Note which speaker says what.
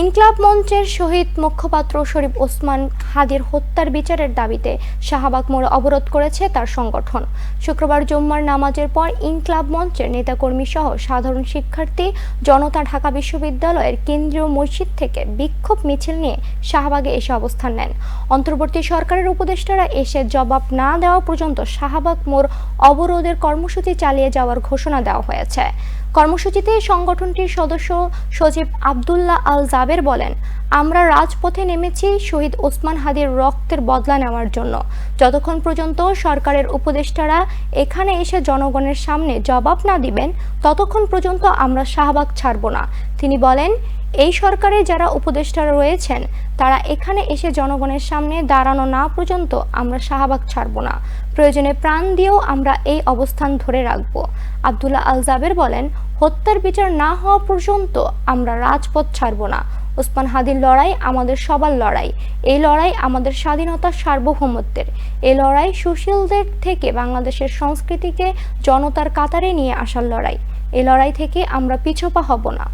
Speaker 1: ইনকলাব মঞ্চের শহীদ মুখপাত্র শরীফ ওসমান হাদির হত্যার বিচারের দাবিতে শাহবাগ মোড় অবরোধ করেছে তার সংগঠন। শুক্রবার জুম্মার নামাজের পর ইনকলাব মঞ্চের নেতাকর্মী সহ সাধারণ শিক্ষার্থী, জনতা ঢাকা বিশ্ববিদ্যালয়ের কেন্দ্রীয় মসজিদ থেকে বিক্ষোভ মিছিল নিয়ে শাহবাগে এসে অবস্থান নেন। অন্তর্বর্তী সরকারের উপদেষ্টারা এসে জবাব না দেওয়া পর্যন্ত শাহবাগ মোড় অবরোধের কর্মসূচি চালিয়ে যাওয়ার ঘোষণা দেওয়া হয়েছে। কর্মসূচিতে সংগঠনটির সদস্য সচিব আবদুল্লাহ আল জাবের বলেন আমরা রাজপথে নেমেছি শহীদ ওসমান হাদির রক্তের বদলা নেওয়ার জন্য। যতক্ষণ পর্যন্ত সরকারের উপদেষ্টারা এখানে এসে জনগণের সামনে জবাব না দিবেন, ততক্ষণ পর্যন্ত আমরা শাহবাগ ছাড়ব না। তিনি বলেন, এই সরকারে যারা উপদেষ্টারা রয়েছেন, তারা এখানে এসে জনগণের সামনে দাঁড়ানো না পর্যন্ত আমরা শাহবাগ ছাড়ব না। প্রয়োজনে প্রাণ দিয়েও আমরা এই অবস্থান ধরে রাখব। আবদুল্লাহ আল জাবের বলেন, হত্যার বিচার না হওয়া পর্যন্ত আমরা রাজপথ ছাড়ব না। ওসমান হাদির লড়াই, আমাদের সবার লড়াই। এই লড়াই আমাদের স্বাধীনতার সার্বভৌমত্বের। এই লড়াই সুশীলদের থেকে বাংলাদেশের সংস্কৃতিকে জনতার কাতারে নিয়ে আসার লড়াই। এই লড়াই থেকে আমরা পিছপা হব না।